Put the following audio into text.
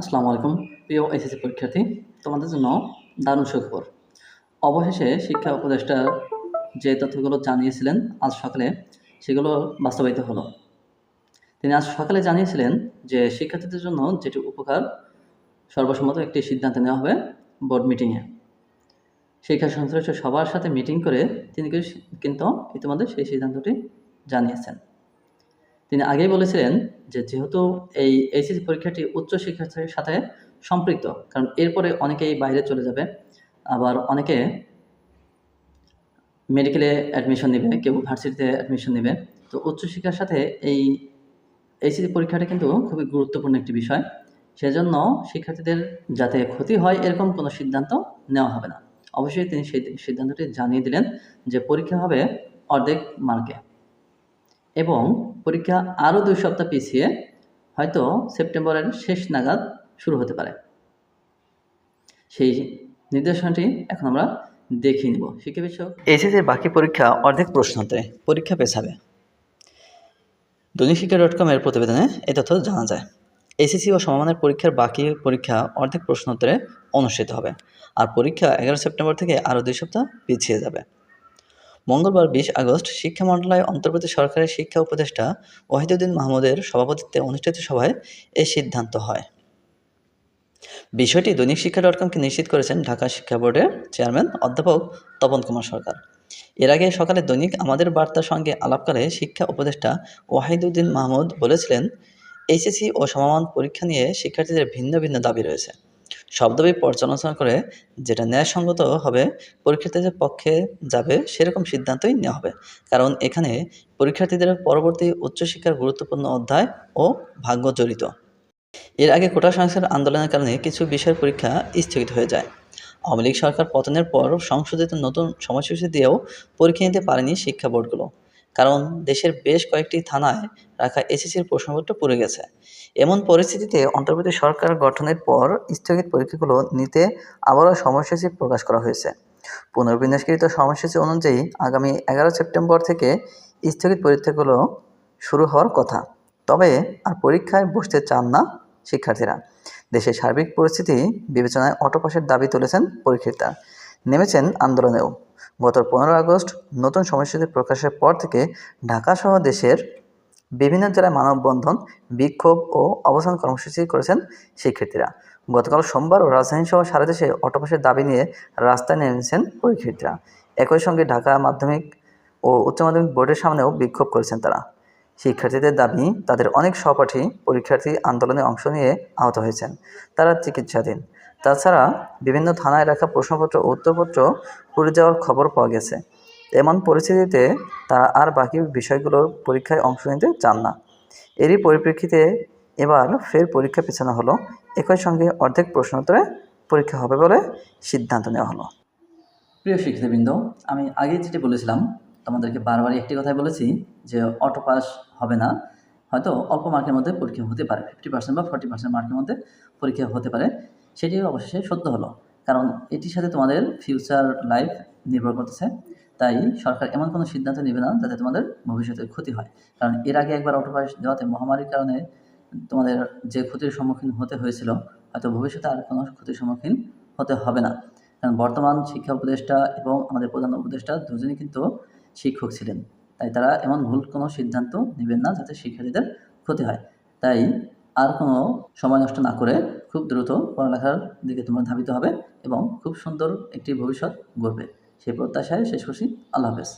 আসসালামু আলাইকুম। প্রিয় এসএসসি পরীক্ষার্থী, তোমাদের জন্য দারুণ সুখবর। অবশেষে শিক্ষা উপদেষ্টা যে তথ্যগুলো জানিয়েছিলেন, আজ সকালে সেগুলো বাস্তবায়িত হলো। তিনি আজ সকালে জানিয়েছিলেন যে শিক্ষার্থীদের জন্য যেটি উপকার, সর্বসম্মত একটি সিদ্ধান্ত নেওয়া হবে বোর্ড মিটিংয়ে। শিক্ষা সংশ্লিষ্ট সবার সাথে মিটিং করে তিনি কিন্তু ইতিমধ্যে সেই সিদ্ধান্তটি জানিয়েছেন। তিনি আগেই বলেছিলেন যে যেহেতু এই এইচএসসি পরীক্ষাটি উচ্চশিক্ষার সাথে সম্পৃক্ত, কারণ এরপরে অনেকেই বাইরে চলে যাবে, আবার অনেকে মেডিকেলে অ্যাডমিশন নেবে, কেউ ভার্সিটিতে অ্যাডমিশন নেবে। তো উচ্চশিক্ষার সাথে এই এইচএসি পরীক্ষাটা কিন্তু খুবই গুরুত্বপূর্ণ একটি বিষয়। সেজন্য শিক্ষার্থীদের যাতে ক্ষতি হয় এরকম কোনো সিদ্ধান্ত নেওয়া হবে না। অবশ্যই তিনি সেই সিদ্ধান্তটি জানিয়ে দিলেন যে পরীক্ষা হবে অর্ধেক মার্কে। এবং পরীক্ষা আরও দুই সপ্তাহ পিছিয়ে হয়তো সেপ্টেম্বরের শেষ নাগাদ শুরু হতে পারে। সেই নির্দেশনাটি এখন আমরা দেখিয়ে নেব। শিক্ষা বিষয়ক এসএসসির বাকি পরীক্ষা অর্ধেক প্রশ্নতে পরীক্ষা পেছাবে। দৈনিক শিক্ষা ডট কমের প্রতিবেদনে এ তথ্য জানা যায়। এসএসসি ও সমমানের পরীক্ষার বাকি পরীক্ষা অর্ধেক প্রশ্নোত্তরে অনুষ্ঠিত হবে। আর পরীক্ষা এগারো সেপ্টেম্বর থেকে আরও দুই সপ্তাহ পিছিয়ে যাবে। মঙ্গলবার বিশ আগস্ট শিক্ষা মন্ত্রণালয় অন্তর্বর্তী সরকারের শিক্ষা উপদেষ্টা ওয়াহিদুদ্দিন মাহমুদের সভাপতিত্বে অনুষ্ঠিত সভায় এই সিদ্ধান্ত হয়। বিষয়টি দৈনিক শিক্ষা ডট কমকে নিশ্চিত করেছেন ঢাকা শিক্ষা বোর্ডের চেয়ারম্যান অধ্যাপক তপন কুমার সরকার। এর আগে সকালে দৈনিক আমাদের বার্তার সঙ্গে আলাপকালে শিক্ষা উপদেষ্টা ওয়াহিদুদ্দিন মাহমুদ বলেছিলেন, এইচএসসি ও সমমান পরীক্ষা নিয়ে শিক্ষার্থীদের ভিন্ন ভিন্ন দাবি রয়েছে। সব দাবি পর্যালোচনা করে যেটা ন্যায়সঙ্গত হবে, পরীক্ষার্থীদের পক্ষে যাবে সেরকম সিদ্ধান্তই নেওয়া হবে। কারণ এখানে পরীক্ষার্থীদের পরবর্তী উচ্চশিক্ষার গুরুত্বপূর্ণ অধ্যায় ও ভাগ্য জড়িত। এর আগে কোটা সংস্কার আন্দোলনের কারণে কিছু বিষয়ের পরীক্ষা স্থগিত হয়ে যায়। আওয়ামী লীগ সরকার পতনের পর সংশোধিত নতুন সময়সূচি দিয়েও পরীক্ষা নিতে পারেনি শিক্ষা বোর্ডগুলো। কারণ দেশের বেশ কয়েকটি থানায় রাখা এসএসসির প্রশ্নপত্র পড়ে গেছে। এমন পরিস্থিতিতে অন্তর্বর্তী সরকার গঠনের পর স্থগিত পরীক্ষাগুলো নিতে আবারও সময়সূচি প্রকাশ করা হয়েছে। পুনর্বিন্যাসকৃত সময়সূচি অনুযায়ী আগামী এগারো সেপ্টেম্বর থেকে স্থগিত পরীক্ষাগুলো শুরু হওয়ার কথা। তবে আর পরীক্ষায় বসতে চান না শিক্ষার্থীরা। দেশের সার্বিক পরিস্থিতি বিবেচনায় অটোপাসের দাবি তুলেছেন পরীক্ষিতা। নেমেছেন আন্দোলনেও। গত পনেরো আগস্ট নতুন সময়সূচি প্রকাশের পর থেকে ঢাকাসহ দেশের বিভিন্ন জেলায় মানববন্ধন, বিক্ষোভ ও অবস্থান কর্মসূচি করেছেন শিক্ষার্থীরা। গতকাল সোমবার রাজধানী সহ সারা দেশে অটোপাসের দাবি নিয়ে রাস্তায় নেমেছেন পরীক্ষার্থীরা। একই সঙ্গে ঢাকা মাধ্যমিক ও উচ্চ মাধ্যমিক বোর্ডের সামনেও বিক্ষোভ করেছেন তারা। শিক্ষার্থীদের দাবি, তাদের অনেক সহপাঠী পরীক্ষার্থী আন্দোলনে অংশ নিয়ে আহত হয়েছেন। তারা চিকিৎসাধীন। তাছাড়া বিভিন্ন থানায় রাখা প্রশ্নপত্র উত্তরপত্র পুড়ে যাওয়ার খবর পাওয়া গেছে। এমন পরিস্থিতিতে তারা আর বাকি বিষয়গুলোর পরীক্ষায় অংশ নিতে চান না। এরই পরিপ্রেক্ষিতে এবার ফের পরীক্ষা পেছানো হলো। একই সঙ্গে অর্ধেক প্রশ্নোত্তরে পরীক্ষা হবে বলে সিদ্ধান্ত নেওয়া হলো। প্রিয় শিক্ষার্থীবৃন্দ, আমি আগে যেটি বলেছিলাম, তোমাদেরকে বারবারই একটি কথাই বলেছি যে অটো পাস হবে না। হয়তো অল্প মার্কের মধ্যে পরীক্ষা হতে পারে ফিফটি পার্সেন্ট বা ফর্টি পার্সেন্ট মার্কের মধ্যে পরীক্ষা হতে পারে। সেটি অবশেষে সত্য হলো। কারণ এটির সাথে তোমাদের ফিউচার লাইফ নির্ভর করতেছে। তাই সরকার এমন কোনো সিদ্ধান্ত নেবে না যাতে তোমাদের ভবিষ্যতে ক্ষতি হয়। কারণ এর আগে একবার অটো পাস দেওয়াতে মহামারীর কারণে তোমাদের যে ক্ষতির সম্মুখীন হতে হয়েছিল, হয়তো ভবিষ্যতে আর কোনো ক্ষতির সম্মুখীন হতে হবে না। কারণ বর্তমান শিক্ষা উপদেষ্টা এবং আমাদের প্রধান উপদেষ্টা দুজনই কিন্তু শিক্ষক ছিলেন। তাই তারা এমন ভুল কোনো সিদ্ধান্ত নেবেন না যাতে শিক্ষার্থীদের ক্ষতি হয়। তাই আর কোনো সময় নষ্ট না করে খুব দ্রুত পড়ালেখার দিকে তোমরা ধাবিত হবে এবং খুব সুন্দর একটি ভবিষ্যৎ গড়বে। সেই প্রত্যাশায় শেষ করছি। আল্লাহ হাফেজ।